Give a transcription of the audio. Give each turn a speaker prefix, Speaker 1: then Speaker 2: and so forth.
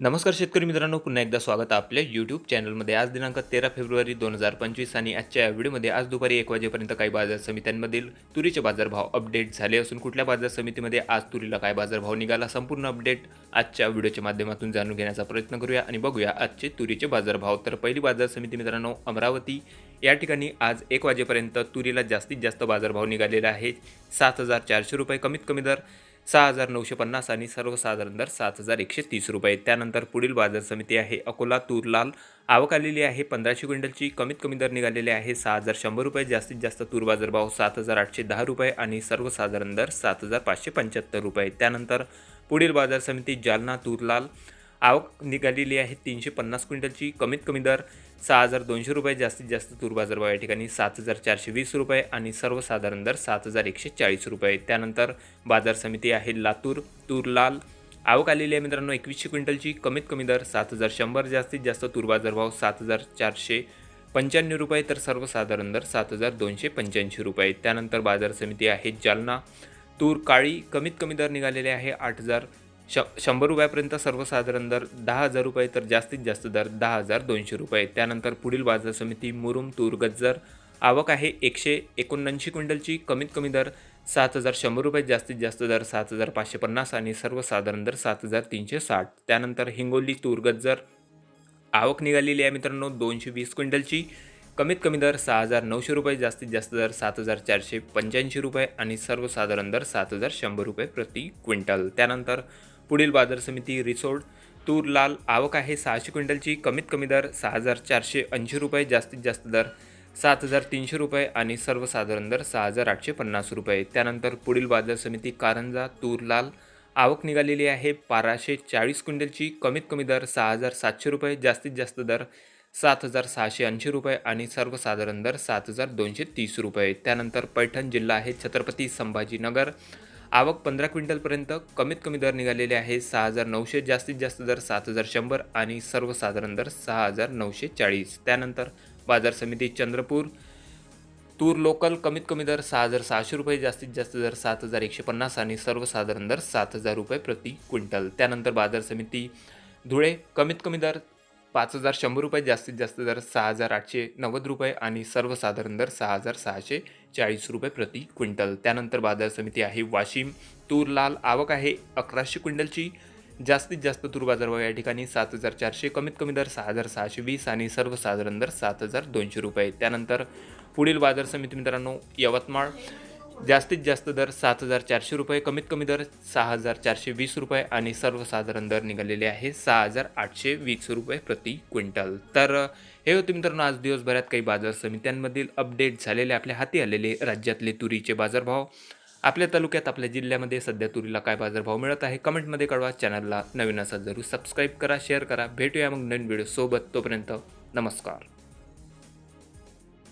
Speaker 1: नमस्कार शेतकरी मित्रांनो पुन्हा एकदा स्वागत आपल्या यूट्यूब चॅनलमध्ये आज दिनांक तेरा फेब्रुवारी दोन हजार पंचवीस आणि आजच्या या व्हिडिओमध्ये आज दुपारी एक वाजेपर्यंत काही बाजार समित्यांमधील तुरीचे बाजारभाव अपडेट झाले असून कुठल्या बाजार समितीमध्ये आज तुरीला काय बाजारभाव निघाला संपूर्ण अपडेट आजच्या व्हिडिओच्या माध्यमातून जाणून घेण्याचा प्रयत्न करूया आणि बघूया आजचे तुरीचे बाजारभाव. तर पहिली बाजार समिती मित्रांनो अमरावती. या ठिकाणी आज एक वाजेपर्यंत तुरीला जास्तीत जास्त बाजारभाव निघालेला आहे. सात हजार चारशे रुपये कमीत कमी दर. सहा हजार नऊशे पन्नास आणि सर्वसाधारण दर सात हजार एकशे तीस रुपये. त्यानंतर पुढील बाजार समिती आहे. अकोला तूर लाल आवक आलेली आहे. पंधराशे क्विंटलची कमीत कमी दर निघालेले आहे. सहा हजार शंभर रुपये. जास्तीत जास्त तूर बाजारभाव सात हजार आठशे दहा रुपये आणि सर्वसाधारण दर सात हजार पाचशे पंच्याहत्तर रुपये. त्यानंतर पुढील बाजार समिती जालना तूर लाल आवक निघालेली आहे. तीनशे पन्नास क्विंटलची कमीत कमी दर सहा हजार दोनशे रुपये जास्तीत जास्त तूर बाजारभाव या ठिकाणी सात हजार चारशे वीस रुपये आणि सर्वसाधारण दर सात हजार एकशे चाळीस रुपये. त्यानंतर बाजार समिती आहे लातूर तूर लाल आवक आलेली आहे मित्रांनो एकवीसशे क्विंटलची कमीत कमी दर सात हजार शंभर जास्तीत जास्त तूर बाजारभाव सात हजार चारशे पंच्याण्णव रुपये तर सर्वसाधारण दर सात हजार दोनशे पंच्याऐंशी रुपये. त्यानंतर बाजार समिती आहे जालना. तूर काळी कमीत कमी दर निघालेले आहे आठ हजार श शंभर रुपयापर्यंत सर्वसाधारण दर दहा हजार रुपये तर जास्तीत जास्त दर दहा हजार दोनशे रुपये. त्यानंतर पुढील बाजार समिती मुरुम तूर गज्जर. आवक आहे एकशे एकोणऐंशी क्विंटलची. कमीत कमी दर सात हजार शंभर रुपये जास्तीत जास्त दर सात हजार पाचशे पन्नास आणि सर्वसाधारण दर सात हजार तीनशे साठ. त्यानंतर हिंगोली तूर गज्जर. आवक निघालेली आहे मित्रांनो दोनशे वीस क्विंटलची. कमीत कमी दर सहा हजार नऊशे रुपये जास्तीत जास्त दर सात हजार चारशे पंच्याऐंशी रुपये आणि सर्वसाधारण दर सात हजार शंभर रुपये प्रति क्विंटल. त्यानंतर पुढील बाजार समिती रिसोड तूर लाल आवक आहे सहाशे क्विंटलची कमीत कमी दर सहा हजार चारशे ऐंशी रुपये जास्तीत जास्त दर सात हजार तीनशे रुपये आणि सर्वसाधारण दर सहा हजार आठशे पन्नास रुपये. त्यानंतर पुढील बाजार समिती कारंजा तूर लाल आवक निघालेली आहे बाराशे चाळीस क्विंटलची कमीत कमी दर सहा हजार सातशे रुपये जास्तीत जास्त दर सात हजार सहाशे ऐंशी रुपये आणि सर्वसाधारण दर सात हजार दोनशे तीस रुपये. त्यानंतर पैठण जिल्हा आहे छत्रपती संभाजीनगर आवक पंधरा क्विंटलपर्यंत कमीत कमी दर निघालेले आहे सहा हजार नऊशे जास्तीत जास्त दर सात हजार शंभर आणि सर्वसाधारण दर सहा हजार नऊशे चाळीस. त्यानंतर बाजार समिती चंद्रपूर तूर लोकल कमीत कमी दर सहा हजार सहाशे रुपये जास्तीत जास्त दर सात हजार एकशे पन्नास आणि सर्वसाधारण दर सात हजार रुपये प्रति क्विंटल. त्यानंतर बाजार समिती धुळे कमीत कमी दर पाच हजार शंभर रुपये जास्तीत जास्त दर सहा हजार आठशे नव्वद रुपये आणि सर्वसाधारण दर सहा हजार सहाशे चाळीस रुपये प्रति क्विंटल. त्यानंतर बाजार समिती आहे वाशिम. तूर लाल आवक आहे अकराशे क्विंटलची. जास्तीत जास्त तूर बाजारभाव या ठिकाणी सात हजार चारशे कमीत कमी दर सहा हजार सहाशे वीस आणि सर्वसाधारण दर सात हजार दोनशे रुपये. त्यानंतर पुढील बाजार समिती मित्रांनो यवतमाळ. जास्तीत जास्त दर सात हजार चारशे रुपये कमीत कमी दर सहा हजार चारशे वीस रुपये आणि सर्वसाधारण दर निघालेले आहे सहा हजार आठशे वीस रुपये प्रति क्विंटल. तर हे होते मित्रांनो आज दिवसभरात काही बाजार समित्यांमधील अपडेट झालेले आपल्या हाती आलेले राज्यातले तुरीचे बाजारभाव. आपल्या तालुक्यात आपल्या जिल्ह्यामध्ये सध्या तुरीला काय बाजारभाव मिळत आहे कमेंटमध्ये कळवा. चॅनलला नवीन असा जरूर सबस्क्राईब करा शेअर करा. भेटूया मग नवीन व्हिडिओसोबत. तोपर्यंत नमस्कार.